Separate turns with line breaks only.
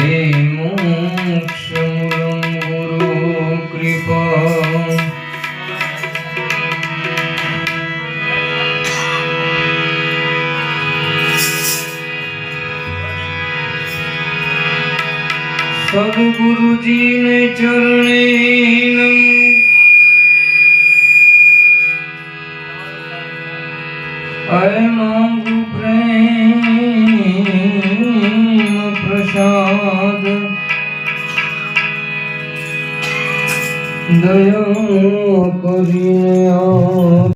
এই মুমুক্ষুরুম গুরু কৃপা सद्गुरुजी ने चरणे अय मांगू प्रेम પ્રસાદ દયા કરીને આ